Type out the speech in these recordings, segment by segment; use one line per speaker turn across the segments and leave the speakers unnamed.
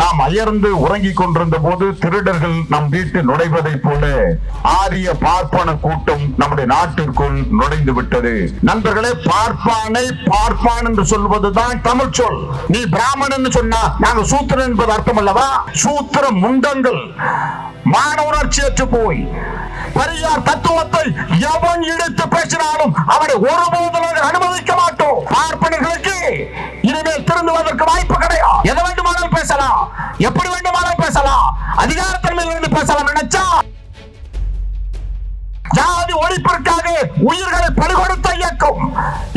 நாம் அயர்ந்து உறங்கிக் கொண்டிருந்த போது திருடர்கள் நம் வீட்டில் நுழைவதைப் போல ஆரிய பார்ப்பன கூட்டம் நம்முடைய நாட்டிற்குள் நுழைந்து விட்டது. நண்பர்களே பார்ப்பானை பார்ப்பான் என்று சொல்வதுதான் தமிழ் சொல். நீ பிராமணன் சொன்னா நாங்க சூத்திரன் என்பது அர்த்தம் அல்லவா சூத்திர முண்டங்கள். மானவர்ச்சியற்று போய் பெரியார் தத்துவத்தை எவன் இழுத்து பேசினாலும் அவனை ஒருபோதும் நாங்கள் அனுமதிக்க மாட்டோம். பார்ப்பனர்களுக்கு இனிமேல் திருந்துவதற்கு வாய்ப்பு கிடையாது. எதை வேண்டுமானாலும் பேசலாம். எப்படி வேண்டுமானாலும் பேசலாம். அதிகாரத்தன்மையில் இருந்து பேசலாம். நினைச்சா? ஜாதி ஒழிப்பிற்காக உயிர்களை படுகொடுத்த இயக்கம்.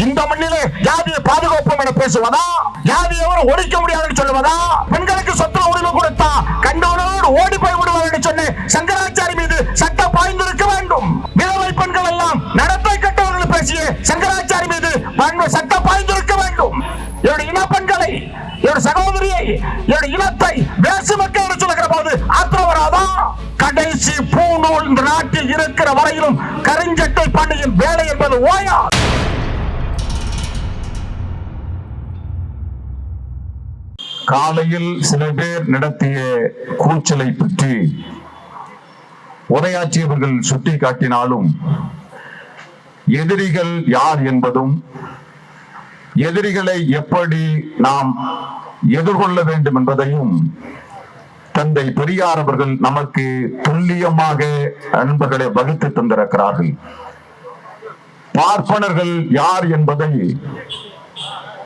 இந்த மண்ணிலே ஜாதியை பாதுகாப்போம் என பேசுவதா? ஜாதி ஒழிக்க முடியாதுன்னு சொல்லுவதா? பெண்களுக்கு சொத்து உரிமை கொடுத்தா கண்டவனோடு ஓடி போய் விடுவார் என்று சொன்ன சங்கராச்சாரி மீது சட்டம் பாய்ந்திருக்க வேண்டும். விதவை பெண்கள் எல்லாம் நடத்தை கட்டவர்கள் பேசிய சங்கராச்சாரி மீது சட்டம் பாய்ந்திருக்க வேண்டும். என்னுடைய இன பெண்களை என்னுடைய சகோதரியை என்னுடைய இனத்தை வேசு மக்கள் என்று சொல்லுகிற போது ஆத்திரம் வராதா கடைசி பூநூல் இந்த நாட்டில் இருக்கிற வரையிலும் கருஞ்சட்டை பணியின் வேலை என்பது ஓயா. காலையில் சில பேர் நடத்திய கூச்சலை பற்றி உரையாற்றியவர்கள் சுட்டி காட்டினாலும் எதிரிகள் யார் என்பதும் எதிரிகளை எப்படி நாம் எதிர்கொள்ள வேண்டும் என்பதையும் தந்தை பெரியார் அவர்கள் நமக்கு துல்லியமாக நண்பர்களை வகுத்து தந்திருக்கிறார்கள். பார்ப்பனர்கள் யார் என்பதை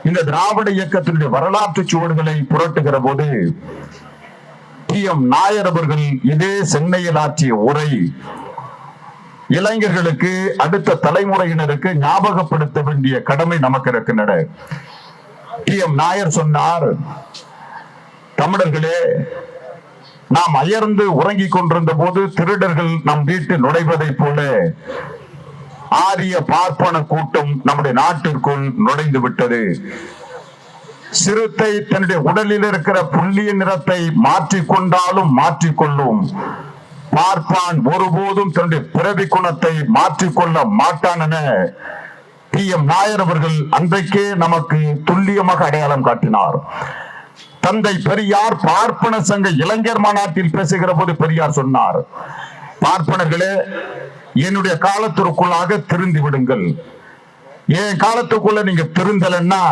இந்த திராவிட இயக்கத்தினுடைய வரலாற்று சுவடுகளை புரட்டுகிற போது டி எம் நாயர் அவர்கள் இதே சென்னையில் ஆற்றிய உரை இளைஞர்களுக்கு அடுத்த தலைமுறையினருக்கு ஞாபகப்படுத்த வேண்டிய கடமை நமக்கு இருக்கின்றன டி எம். நாயர் சொன்னார் தமிழர்களே நாம் அயர்ந்து உறங்கிக் கொண்டிருந்த போது திருடர்கள் நம் வீட்டில் நுழைவதைப் போல ஆரிய பார்ப்பன கூட்டம் நம்முடைய நாட்டிற்குள் நுழைந்து விட்டது. சிறுத்தை தன்னுடைய உடலில் இருக்கிற புள்ளிய நிறத்தை மாற்றிக்கொண்டாலும் மாற்றிக்கொள்ளும். பார்ப்பான் ஒருபோதும் தன்னுடைய பிறவி குணத்தை மாற்றிக்கொள்ள மாட்டான் என டி எம் நாயர் அவர்கள் அன்றைக்கே நமக்கு துல்லியமாக அடையாளம் காட்டினார். தந்தை பெரியார் பார்ப்பன சங்க இளைஞர் மாநாட்டில் பேசுகிற போது பெரியார் சொன்னார் பார்ப்பனர்களே என்னுடைய காலத்திற்குள்ளாக திருந்தி விடுங்கள். என் காலத்துக்குள்ள நீங்க திருந்தலன்னா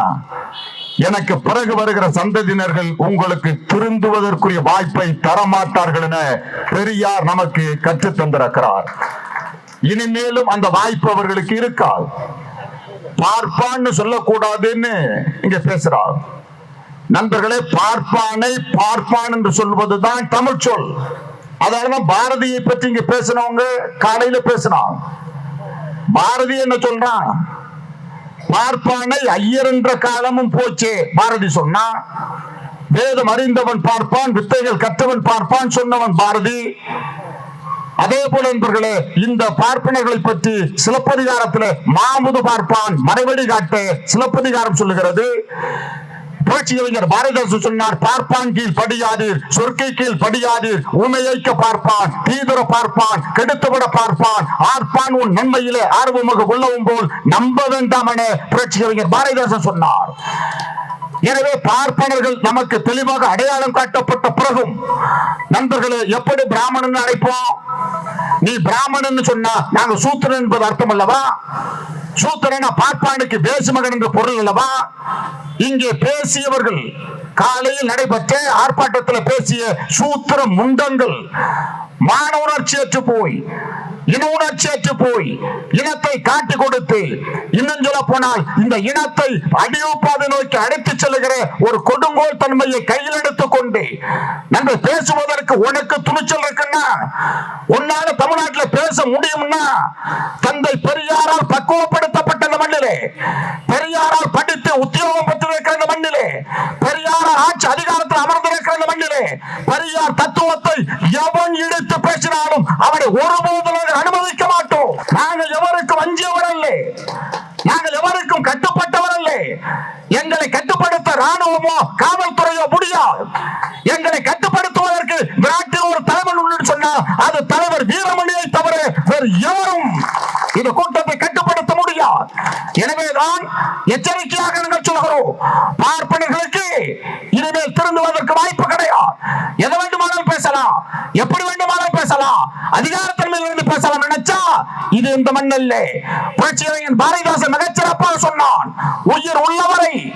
எனக்கு பிறகு வருகிற சந்ததியினர்கள் உங்களுக்கு திருந்துவதற்குரிய வாய்ப்பை தரமாட்டார்கள் என பெரியார் நமக்கு கற்றுத் தந்திருக்கிறார். இனிமேலும் அந்த வாய்ப்பு அவர்களுக்கு இருக்காது. பார்ப்பான்னு சொல்லக்கூடாதுன்னு இங்க பேசுறார். நண்பர்களே பார்ப்பானை பார்ப்பான் என்று சொல்வதுதான் தமிழ் சொல். அதனாலதான் பாரதியை பற்றி இங்க பேசினவங்க காலையில பேசினான் பாரதி என்ன சொல்றான்? பார்ப்பானை ஐயர் என்ற காலமும் போச்சே. பாரதி சொன்னா வேதம் அறிந்தவன் பார்ப்பான் வித்தைகள் கற்றவன் பார்ப்பான் சொன்னவன் பாரதி. அதே போல நண்பர்களே இந்த பார்ப்பனர்களை பற்றி சிலப்பதிகாரத்தில் மாமுது பார்ப்பான் மறைவடி காட்ட சிலப்பதிகாரம் சொல்லுகிறது. புரட்சி கவிஞர் பாரதிதாசன் சொன்னார் பார்ப்பான் கீழ் படியாதீர் சொற்கை கீழ் படியாதீர் உமையைக்க பார்ப்பான் தீவிர பார்ப்பான் கெடுத்துவிட பார்ப்பான் ஆர்ப்பான் உன் நன்மையிலே ஆர்வமாக உள்ளவும் போல் நம்ப வேண்டாம் என புரட்சி கவிஞர் பாரதிதாசன் சொன்னார். எனவே பார்ப்பனர்கள் நமக்கு தெளிவாக அடையாளம் காட்டப்பட்ட பிறகும் நண்பர்களே எப்படி பிராமணன் அழைப்போம்? நீ பிராமணன் சொன்னா நாங்க சூத்திரன் என்பது அர்த்தம் அல்லவா? சூத்திரன பார்ப்பானுக்கு பேசு மகன் என்ற பொருள் அல்லவா? இங்கே பேசியவர்கள் காலையில் நடைபெற்ற ஆர்ப்பாட்டத்தில் பேசிய சூத்திர முண்டங்கள் மான உணர்ச்சியற்று போய் இன உணர்ச்சியற்று போய் இனத்தை காட்டி கொடுத்து இன்னும் சொல்ல போனால் இந்த இனத்தை அடியோப்பாதை நோக்கி அழைத்து செல்லுகிற ஒரு கொடுங்கோல் தன்மையை கையில் எடுத்துக்கொண்டு நம்ம பேசுவதற்கு உனக்கு துணிச்சல் இருக்குன்னா உன்னால தமிழ்நாட்டில் பேச முடியும்னா தந்தை பெரியாரால் பக்குவப்படுத்தப்பட்ட அந்த மண்ணிலே பெரியாரால் படித்து உத்தியோகம் பெற்றிருக்கிற அந்த மண்ணிலே பெரியாரால் ஆட்சி அதிகாரத்தில் அமர்ந்திருக்கிற அந்த மண்ணிலே பெரியார் தத்துவத்தை எவன் இழுத்து பேசினார் அவரை ஒருபோதும் நாங்கள் அனுமதிக்க மாட்டோம். நாங்கள் எவருக்கும் அஞ்சியவர் அல்ல நாங்கள் எவருக்கும் கட்டுப்பட்டவர் அல்ல எங்களை கட்டுப்படுத்த ராணுவமோ காவல்துறையோ முடியாது. எங்களை கட்டுப்படுத்துவதற்கு நாட்டில் ஒரு தலைவர் உள்ள சொன்னால் அது தலைவர் வீரமணியை தவிர வேறு எவரும் இந்த கூட்டத்தை கட்டுப்படுத்த இல்லையா எனவேதான் எச்சரிக்கையாக நாங்கள் சொல்கிறோம். பார்ப்பனர்களுக்கு இனிமேல் திருந்துவதற்கு வாய்ப்பு கிடையாது. எதை வேண்டுமானாலும் பேசலாம். எப்படி வேண்டுமானாலும் பேசலாம். அதிகாரத்தன்மையில் இருந்து பேச இது இந்த மண்ணல்ல. புரட்சியரையன் பாரதிதாசன் மிகச்சிறப்பாக சொன்னான். உயிர் உள்ளவரை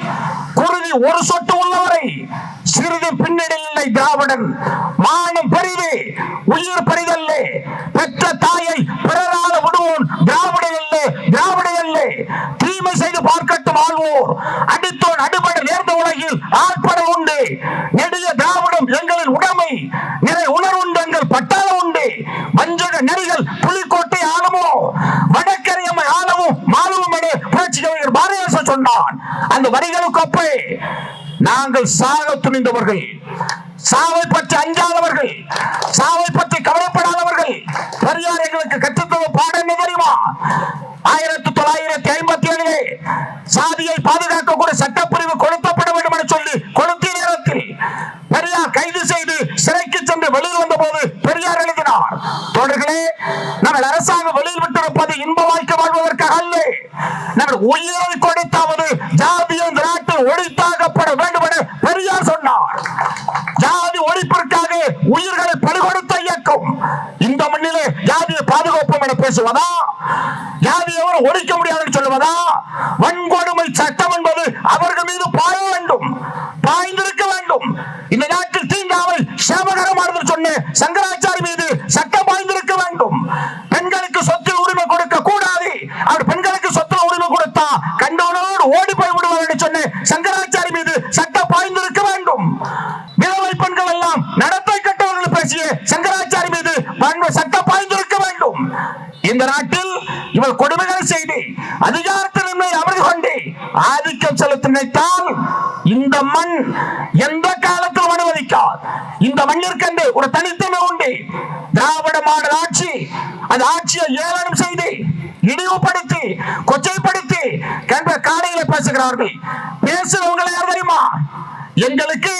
குருதி ஒரு சொட்டு உள்ளவரை சிறிது பின்னணியில் இல்லை திராவிடன். மானம் பெரிது உயிர் பெரிதல்ல. பெற்ற தாயை பிறரால விடுவோன் திராவிட அல்ல திராவிட அல்ல தீமை செய்து பார்க்கட்டும் ஆழ்வோர். அடித்தோன் அடிபட நேர்ந்த உலகில் ஆட்பட நெடிய திராவிடம் எங்களின் உடைமை. நிறை உணர்வுண்டு எங்கள் பட்டாளம் உண்டு. வஞ்சக நெறிகள் புலிக்கோட்டை ஆளமோ. வடக்கரையம்மை ஆளவும் மாலவும் என புரட்சி கவிஞர் பாரதிதாசன் சொன்னான். அந்த வரிகளுக்கு அப்பே நாங்கள் சாக துணிந்தவர்கள். சாவை பற்றி அஞ்சாதவர்கள். சாவை பற்றி கவலைப்படாதவர்கள். பெரியார் எங்களுக்கு கற்றுத்தந்த பாடம் என்ன தெரியுமா? ஆயிரத்தி தொள்ளாயிரத்தி ஐம்பத்தி ஏழிலே சாதியை பாதுகாக்கக்கூடிய சட்டப்பிரிவு கொளுத்தப்பட வேண்டும் என சொல்லி கொளுத்திய நேரத்தில் பெரியார் கைது செய்து சிறைக்கு சென்று வெளியில் வந்த போது பெரியார் எழுதினார் தோழர்களே நாங்கள் அரசாங்கம் வெளியில் விட்டிருப்பது இன்ப வாழ்க்கை வாழ்வதற்காக அல்ல. நாங்கள் உயிரை கொடுத்தாவது ஜாதிய இந்த நாட்டில் ஒழித்தாகப்பட வேண்டும் என பெரியார் சொன்னார். ஜாதி ஒழிப்பிற்காக உயிர்களை படுகொடுத்த இயக்கம். இந்த மண்ணிலே ஜாதியை பாதுகாப்போம் என பேசுவதா? ஜாதியை ஒழிக்க முடியாதுன்னு சொல்லுவதா வன்கொடுமை சட்டம் என்பது அவர்கள் மீது பாய வேண்டும் பாய்ந்திருக்க வேண்டும் இந்த நாட்டில் தீண்டாமல் சேமகரமானது சொன்ன சங்கராச்சாரி மீது சட்டம் பாய்ந்திருக்க வேண்டும் பெண்களுக்கு சொத்தில் உரிமை கொடுக்க கூடாது அவர் பெண்களுக்கு சொத்துல உரிமை கொடுத்தா கண்டவனோடு ஓடி போய் விடுவார் என்று சொன்ன சங்கராச்சாரி மீது சட்டம் பாய்ந்திருக்க வேண்டும் விதவை பெண்கள் எல்லாம் நடத்தை கட்டவர்கள் பேசிய சங்கராச்சாரி மீது வன்ம- சட்டம் பாய்ந்திருக்க வேண்டும். இந்த நாட்டில் இவள் கொடுமைகளை செய்து அதிகாரத்தின்மை அமர்ந்து கொண்டு ஆதிக்கம் செலுத்த நினைத்தால் இந்த மண் எந்த காலத்தில் அனுமதிக்காது இந்த மண்ணிற்கென்று ஒரு தனித்தன்மை உண்டு. திராவிட மாடல் ஆட்சி அந்த ஆட்சியை ஏளனம் செய்து இழிவுபடுத்தி கொச்சைப்படுத்தி கண்ட காலையில பேசுகிறார்கள். பேசுறவங்களை யார் தெரியுமா? எங்களுக்கு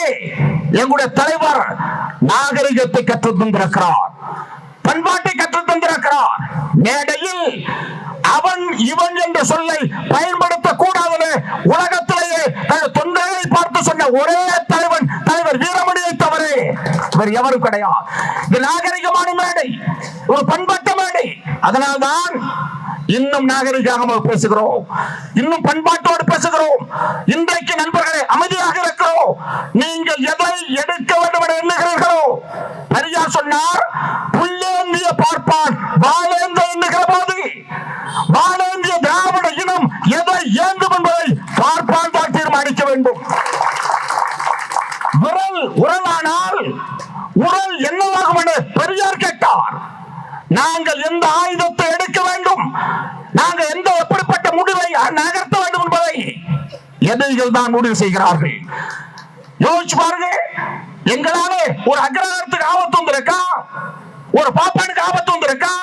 எங்களுடைய தலைவர் நாகரிகத்தை கற்றுத் தந்திருக்கிறார். பண்பாட்டை கற்றுத் தந்திருக்கிறார். மேடையில் அவன் இவன் என்ற சொல்லை பயன்படுத்த உலகத்திலேயே தன் தொண்டர்களை பார்த்து சொன்ன ஒரே தலைவன் தலைவர் வீரமணியை தவிர வேறு எவரும் கிடையாது. இது நாகரிகமான மேடை. ஒரு பண்பாட்டு மேடை. அதனால்தான் இன்னும் நாகரிகமாக பேசுகிறோம். இன்னும் பண்பாட்டோடு பேசுகிறோம். இன்றைக்கு நண்பர்களே அமைதியாக இருக்கிறோம். நீங்கள் எதை எடுக்க வேண்டும் என எண்ணுகிறீர்களோ பெரியார் சொன்னார். புல்லேந்திய பார்ப்பான் வாழேந்த எண்ணுகிற போது வாழேந்திய திராவிட இனம் எதை ஏந்தும் என்பதை பார்ப்பான் தான் தீர்மானிக்க வேண்டும் விரல் உரலானால் உரல் என்னவாகும் என பெரியார் கேட்டார். நாங்கள் எந்த ஆயுதத்தை எடுக்க வேண்டும்? நாங்கள் எந்த எப்படிப்பட்ட முடிவை நகர்த்த வேண்டும் என்பதை எதிரிகள் தான் முடிவு செய்கிறார்கள். யோசிச்சு பாருங்க எங்களால ஒரு அக்ரஹாரத்துக்கு ஆபத்து வந்திருக்கா? ஒரு பாப்பானுக்கு ஆபத்து வந்திருக்கா?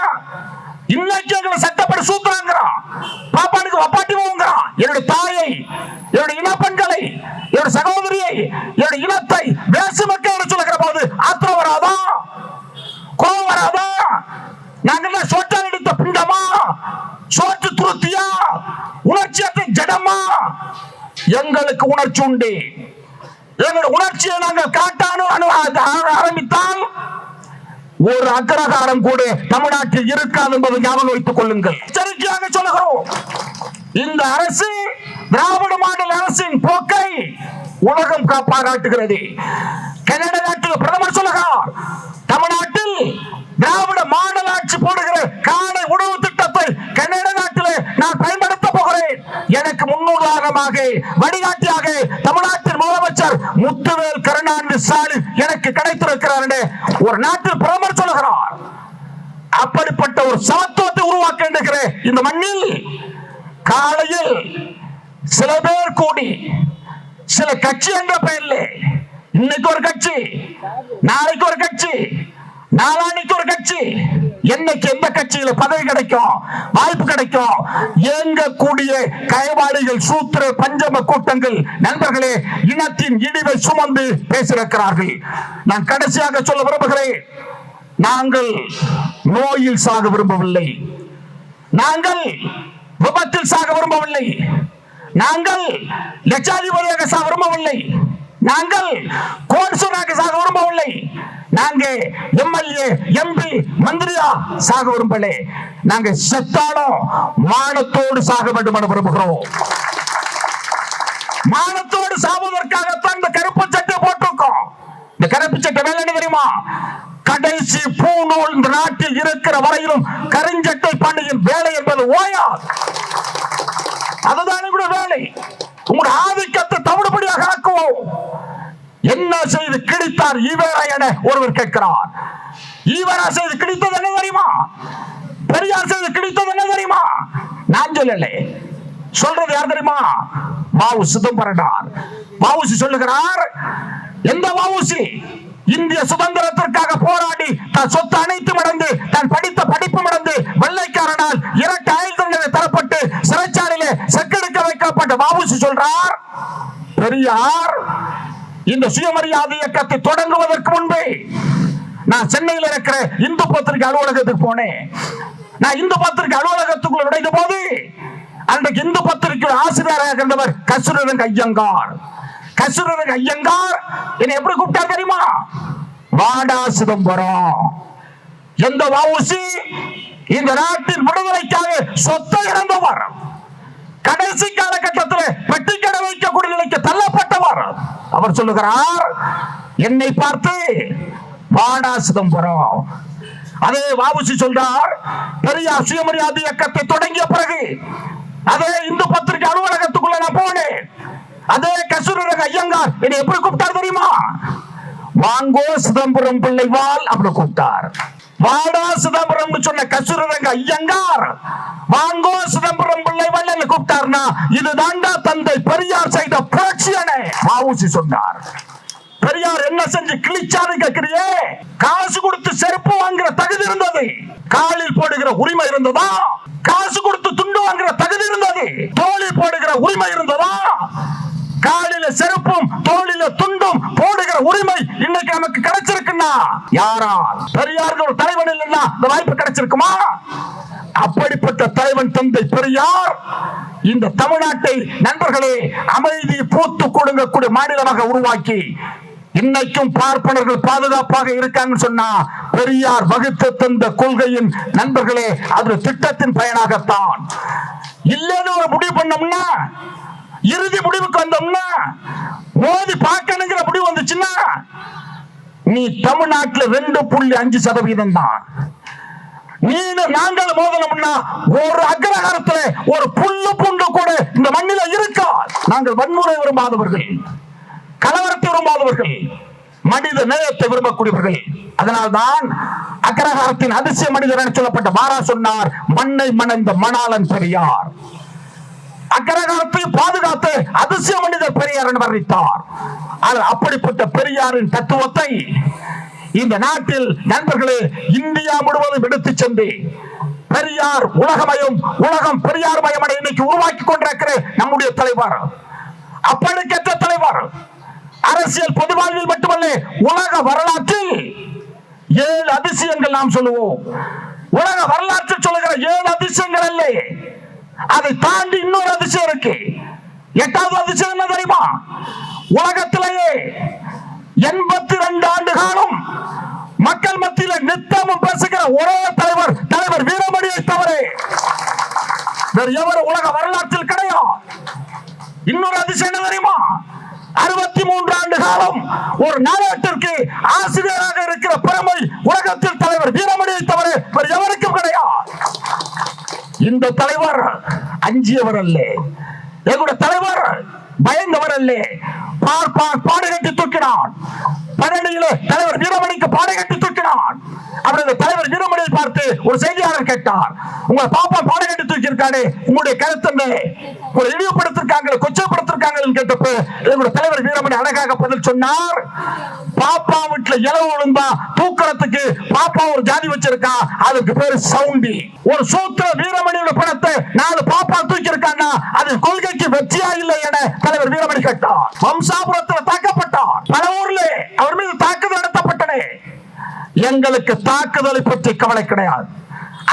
இன்னைக்கு எங்களை சட்டப்படி சூத்துறாங்கிறான் பாப்பானுக்கு வப்பாட்டி போங்கிறான் என்னுடைய தாயை என்னுடைய இன பெண்களை என்னுடைய சகோதரியை என்னுடைய இனத்தை வேசு மக்கள் சொல்லுகிற போது ஆத்திரம் வராதா? கோபம் வராதா? நாங்கள் சோற்றால் எடுத்த பிண்டமா? சோற்று துருத்தியா? உணர்ச்சியத்தை ஜடமா? எங்களுக்கு உணர்ச்சி உண்டு. எங்களுடைய உணர்ச்சியை நாங்கள் காட்டானு அனு- ஆ- ஆரம்பித்தால் ஒரு அக்ரகாரம் கூட தமிழ்நாட்டில் இருக்காது என்பதை ஞாபகம் வைத்துக் கொள்ளுங்கள். எச்சரிக்கையாக சொல்லுகிறோம். இந்த அரசு திராவிட மாடல் அரசின் போக்கை உலகம் கா- பாராட்டுகிறது. கனடா நாட்டில் பிரதமர் சொல்லுகிறார் தமிழ்நாட்டில் திராவிட மாடல் ஆட்சி போடுகிற காலை உணவு திட்டத்தை கனடா நாட்டில் நான் பயன்படுத்த போகிறேன். எனக்கு முன்னுதாரணமாக வழிகாட்டியாக தமிழ்நாட்டின் முதலமைச்சர் முத்துவேல் கருணாநிதி ஸ்டாலின் எனக்கு கிடைத்திருக்கிறார் என்று ஒரு நாட்டில் பிரதமர் அப்படிப்பட்ட ஒரு சமத்துவத்தை உருவாக்க இருக்கிறேன். இந்த மண்ணில் காலையில் சில பேர் கூடி சில கட்சி என்ற பெயர்ல இன்னைக்கு ஒரு கட்சி நாளைக்கு ஒரு கட்சி நாளானிக்கு ஒரு கட்சி என்னைக்கு எந்த கட்சியில பதவி கிடைக்கும் வாய்ப்பு கிடைக்கும் இயங்கக்கூடிய கைவாடிகள் சூத்திர பஞ்சம கூட்டங்கள் நண்பர்களே இனத்தின் இடிவை சுமந்து பேசியிருக்கிறார்கள். நான் கடைசியாக சொல்ல விரும்புகிறேன் நாங்கள் நோயில் சாக விரும்பவில்லை. நாங்கள் விபத்தில் சாக விரும்பவில்லை. நாங்கள் லட்சாதிபதியாக சாக விரும்பவில்லை. நாங்கள் கோடீஸ்வரனாக சாக விரும்பவில்லை. நாங்க எம்எல்ஏ எம்பி மந்திரியா சாக விரும்பலே நாங்க செத்தாலும் மானத்தோடு சாக வேண்டும் என விரும்புகிறோம். மானத்தோடு சாவதற்காகத்தான் இந்த கருப்பு சட்டை போட்டிருக்கோம். இந்த கருப்பு சட்டை வேலை தெரியுமா? கடைசி பூநூல் இந்த நாட்டில் இருக்கிற வரையிலும் கருஞ்சட்டை பண்டிகையின் வேலை என்பது ஓயா அதுதான் கூட வேலை. உங்களுடைய ஆதிக்கத்தை தமிழ்படியாக ஆக்குவோம். என்ன செய்து கிழித்தார் ஈவேரா என ஒருவர் கேட்கிறார். ஈவேரா செய்து கிழித்தது என்ன தெரியுமா? பெரியார் செய்து கிழித்தது என்ன தெரியுமா? நான் சொல்லலை. சொல்றது யார் தெரியுமா? வாவு சிதம்பரனார். வாவுசி சொல்லுகிறார் எந்த வாவுசி இந்திய சுதந்திரத்திற்காக போராடி தன் சொத்து அனைத்து மடந்து தன் படித்த படிப்பு மடந்து வெள்ளைக்காரனால் இரண்டு ஆயுள் தண்டனை தரப்பட்டு சிறைச்சாலையிலே செக்கெடுக்க வைக்கப்பட்ட வாவுசி சொல்றார். பெரியார் இந்த சுயமரியாதை இயக்கத்தை தொடங்குவதற்கு முன்பே நான் சென்னையில் இருக்கிற இந்து பத்திரிகை அலுவலகத்துக்கு போனேன். நான் இந்து பத்திரிகை அலுவலகத்துக்குள்ள நுழைந்த போது அன்றைக்கு இந்து பத்திரிகை ஆசிரியராக இருந்தவர் கசுரன் ஐயங்கார் கசுரரங்க ஐயங்கார். என்னை எப்படி கூப்பிட்டா தெரியுமா? வாடா சிதம்பரம். எந்த வவுசி இந்த நாட்டின் விடுதலைக்காக சொத்தை இறந்தவர் கடைசி காலகட்டத்தில் பெட்டி கடை வைக்கக்கூடிய நிலைக்கு தள்ளப்பட்டவர் அவர் சொல்லுகிறார் என்னை பார்த்து வாடா சிதம்பரம். அதே வாபுசி சொல்றார் பெரியார் சுயமரியாதை இயக்கத்தை தொடங்கிய பிறகு அதே இந்து பத்திரிகை அலுவலகத்துக்குள்ள நான் போனேன். அதே கசூரக ஐயங்கார் என்னை எப்படி கூப்பிட்டார் தெரியுமா? வாங்கோ சிதம்பரம் பிள்ளைவால் அப்படி கூப்பிட்டார். வாடா சிதம்பரம் சொன்ன கசூரரங்க ஐயங்கார் வாங்கோ சிதம்பரம் பிள்ளைவால் என்ன கூப்பிட்டார்னா இதுதாண்டா தந்தை பெரியார் செய்த புரட்சியனே வாவுசி சொன்னார். பெரியார் என்ன செஞ்சு கிழிச்சாரு கேக்குறியே காசு கொடுத்து செருப்பு வாங்குற தகுதி இருந்தது. காலில் போடுகிற உரிமை இருந்ததா? காசு கொடுத்து துண்டு வாங்குற தகுதி இருந்தது. தோளில் போடுகிற உரிமை இருந்ததா? காலில செருப்பும் தோளில துண்டும் போடுகிற உரிமை இன்னைக்கு நமக்கு கிடைச்சிருக்குன்னா? யாரால்? பெரியார்கள் ஒரு தலைவன் இல்லைன்னா இந்த வாய்ப்பு கிடைச்சிருக்குமா? அப்படிப்பட்ட தலைவன் தந்தை பெரியார் இந்த தமிழ்நாட்டை நண்பர்களே அமைதி பூத்து கொடுங்கக்கூடிய மாநிலமாக உருவாக்கி இன்னைக்கும் பார்ப்பனர்கள் பாதுகாப்பாக இருக்காங்கன்னு சொன்னா பெரியார் வகுத்து தந்த கொள்கையின் நண்பர்களே அது திட்டத்தின் பயனாகத்தான். இல்லைன்னு ஒரு முடிவு பண்ணோம்னா இறுதி முடிவுக்கு வந்தோம்னா மோதி பார்க்கணுங்கிற முடிவு வந்துச்சுன்னா நீ தமிழ்நாட்டுல ரெண்டு புள்ளி அஞ்சு சதவீதம் தான். நீனு நாங்கள் மோதனம்னா ஒரு அக்ரஹாரத்துல ஒரு புல்லு புண்டு கூட இந்த மண்ணில இருக்கா? நாங்கள் வன்முறை விரும்பாதவர்கள் கலவரத்தை விரும்பாதவர்கள் மனித நேயத்தை விரும்பக்கூடியவர்கள். அதனால்தான் அக்ரஹாரத்தின் அதிசய மனிதர் என சொல்லப்பட்ட மாறா சொன்னார் மண்ணை மணந்த மணாளன் பெரியார். அக்கரகாலத்தை பாதுகாத்து அதிசய மனிதர் பெரியார் என்று வர்ணித்தார் அப்படிப்பட்ட பெரியாரின் தத்துவத்தை இந்த நாட்டில் நண்பர்களே இந்தியா முழுவதும் எடுத்து சென்று பெரியார் உலகமயம் உலகம் பெரியார் மயம் இன்னைக்கு உருவாக்கி கொண்டிருக்கிற நம்முடைய தலைவர். அப்படிக்கற்ற தலைவர். அரசியல் பொதுவாழ்வில் மட்டுமல்ல உலக வரலாற்றில் ஏழு அதிசயங்கள் நாம் சொல்லுவோம். உலக வரலாற்றில் சொல்லுகிற ஏழு அதிசயங்களை அதை தாண்டி இன்னொரு அதிசயம் இருக்கு. எட்டாவது அதிசயம் என்ன தெரியுமா? உலகத்திலேயே எண்பத்தி ரெண்டு ஆண்டு காலம் மக்கள் மத்தியில நித்தமும் பேசுகிற ஒரே தலைவர் தலைவர் வீரமணியை தவிர வேறு எவர் உலக வரலாற்றில் கிடையாது. இன்னொரு அதிசயம் என்ன தெரியுமா? அறுபத்தி மூன்று ஆண்டு காலம் ஒரு நாடகத்திற்கு ஆசிரியராக இருக்கிற பெருமை உலகத்தில் தலைவர் வீரமணியை தவிர வேறு எவருக்கும் கிடையாது. இந்த தலைவர் அஞ்சியவர் அல்ல. எங்களுடைய தலைவர் பயந்தவர் அல்ல. பார் பார் பாடகட்டி தூக்கினான் பழனியிலே தலைவர் வீரமணிக்கு பாடகட்டி தூக்கினான் அவரது தலைவர் வீரமணியை பார்த்து ஒரு செய்தியாளர் கேட்டார். உங்க பாப்பா பாடகட்டி தூக்கி இருக்காரு உங்களுடைய கருத்து என்ன? உங்களை இழிவுபடுத்திருக்காங்க கொச்சப்படுத்திருக்காங்க கேட்டப்போ எங்களுடைய தலைவர் வீரமணி அழகாக பதில் சொன்னார். பாப்பா வீட்டுல இலவு விழுந்தா தூக்கறதுக்கு பாப்பா ஒரு ஜாதி வச்சிருக்கா அதுக்கு பேரு சவுண்டி. ஒரு சூத்திர வீரமணியோட பணத்தை நாலு பாப்பா தூக்கி இருக்கான்னா அது கொள்கைக்கு வெற்றியா இல்லை என தலைவர் வீரமணி கேட்டார். வம்சாபுரத்தில் தாக்கப்பட்டார். பல ஊர்ல அவர் எங்களுக்கு தாக்குதலை பற்றி கவலை கிடையாது.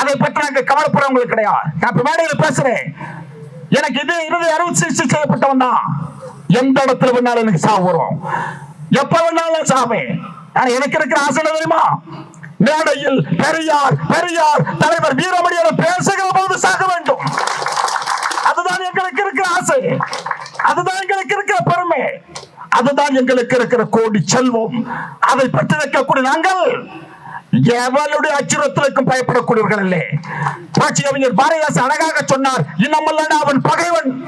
அதை பற்றி நாங்க கவலைப்படுறவங்களுக்கு கிடையாது. நான் மேடையில் பேசுறேன். எனக்கு இது இறுதி அறுவை சிகிச்சை செய்யப்பட்டவன் தான். எந்த இடத்துல வேணாலும் எனக்கு சாவு வரும். எப்ப வேணாலும் சாவேன் ஆனா எனக்கு இருக்கிற ஆசை தெரியுமா? மேடையில் பெரியார் பெரியார் தலைவர் வீரமணியர் பேசுகிற போது சாக வேண்டும். அதுதான் எங்களுக்கு இருக்கிற ஆசை. அதுதான் எங்களுக்கு இருக்கிற பெருமை. அதுதான் எங்களுக்கு இருக்கிற கோடி செல்வம். அதை பற்றி வைக்கக்கூடிய நாங்கள் எவளுடைய அச்சுறுத்தலுக்கும் பயப்படக்கூடியவர்கள்? இல்லை புரட்சி கவிஞர் பாரதிதாசன் அழகாக சொன்னார் இன்னமல்லடா அவன் பகைவன்.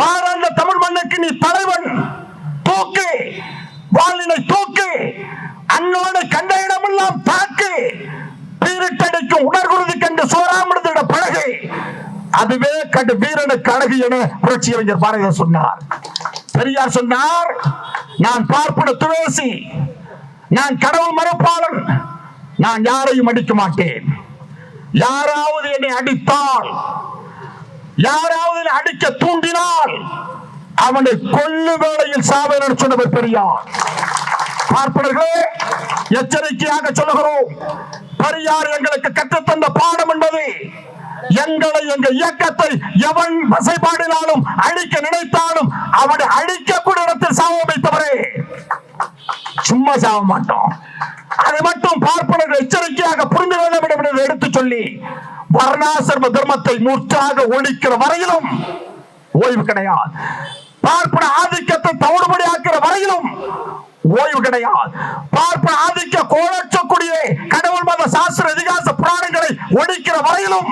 பாராண்ட தமிழ் மண்ணுக்கு நீ தலைவன். தூக்கு. வாளினை தூக்கு. அன்னோடு கண்ட இடமெல்லாம் தாக்கு. பீரிட்டடிக்கும் உணர்குருதி கண்டு சோறாமிடுதிட பழகு அதுவே கண்டு வீரனுக்கு அழகு என புரட்சி கவிஞர் பாரதிதாசன் சொன்னார். பெரியார் சொன்னார் நான் பார்ப்பன துளசி. நான் கடவுள் மறுப்பாளன். நான் யாரையும் அடிக்க மாட்டேன். யாராவது என்னை அடித்தால் யாராவது என்னை அடிக்க தூண்டினால் அவனை கொல்லு வேளையில் சாவேன் சொன்னவர் பெரியார். பார்ப்பனர்களே எச்சரிக்கையாக சொல்லுகிறோம். பெரியார் எங்களுக்கு கற்றுத்தந்த பாடம் என்பது எங்களை எங்கள் இயக்கத்தை எவன் வசைபாடினாலும் அழிக்க நினைத்தாலும் அவனை அழிக்கக்கூடிய இடத்தில் சாவ வைத்தவரே சும்மா சாவ மாட்டோம் அதை மட்டும் பார்ப்பனர்கள் எச்சரிக்கையாக புரிந்து கொள்ள வேண்டும் என்று எடுத்து சொல்லி வர்ணாசிரம தர்மத்தை முற்றாக ஒழிக்கிற வரையிலும் ஓய்வு கிடையாது. பார்ப்பன ஆதிக்கத்தை தவிடுபடி ஆக்கிற வரையிலும் ஓய்வு கிடையாது. பார்ப்பன ஆதிக்க கோலச்சக்கூடிய கடவுள் மத சாஸ்திர இதிகாச புராணங்களை ஒழிக்கிற வரையிலும்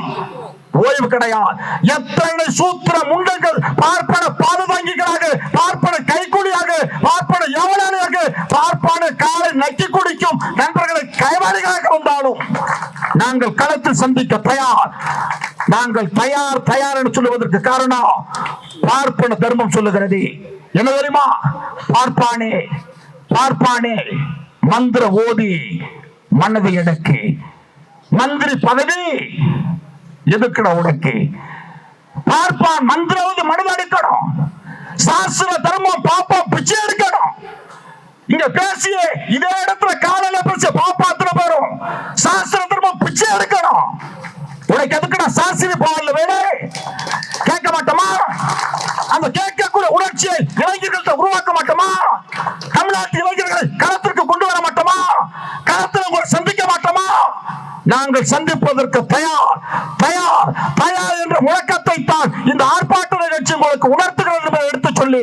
ஓய்வு கிடையாது. எத்தனை சூத்திர முண்டங்கள் பார்ப்பன பாததாங்கிகளாக பார்ப்பன கைக்கூலியாக பார்ப்பன எவனாளியாக பார்ப்பன காலை நக்கி குடிக்கும் நண்பர்களை கைவாளிகளாக இருந்தாலும் நாங்கள் களத்தில் சந்திக்க தயார். நாங்கள் தயார் தயார் என்று சொல்லுவதற்கு காரணம் பார்ப்பன தர்மம் சொல்லுகிறது. என்ன தெரியுமா? பார்ப்பானே பார்ப்பானே மந்திர ஓதி மனதை அடக்கி. மந்திரி பதவி எதுக்குடா உனக்கு? பார்ப்பான் மந்திரவது மனதை எடுக்கணும் சாஸ்திர தர்மம் பாப்பா பிச்சை எடுக்கணும். இங்க பேசிய இதே இடத்துல காலையில பேசிய பாப்பாத்துல போறோம் சாஸ்திர தர்மம் பிச்சை எடுக்கணும். உனக்கு எதுக்குடா சாஸ்திரி போகல வேணே கேட்க மாட்டோமா? அந்த கேட்கக்கூடிய உணர்ச்சியை இளைஞர்கள்ட்ட உருவாக்க மாட்டோமா? தமிழ்நாட்டு இளைஞர்களை களத்திற்கு கொண்டு வர மாட்டோமா? களத்தில் உங்களை சந்திக்க நாங்கள் சந்திப்பதற்கு தயார் தயார் தயார் என்ற முழக்கத்தை தான் இந்த ஆர்ப்பாட்ட நிகழ்ச்சி உங்களுக்கு உணர்த்துகிறது எடுத்து சொல்லி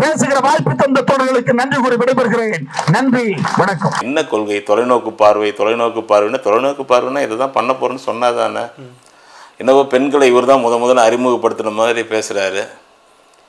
பேசுகிற வாய்ப்பு தந்த தோழர்களுக்கு நன்றி கூறி விடைபெறுகிறேன். நன்றி வணக்கம்.
என்ன கொள்கை? தொலைநோக்கு பார்வை தொலைநோக்கு பார்வைன்னா தொலைநோக்கு பார்வைன்னா இதை தான் பண்ண போறேன்னு சொன்னாதானே? என்னவோ பெண்களை இவர் தான் முத முதல்ல அறிமுகப்படுத்தின மாதிரி பேசுகிறாரு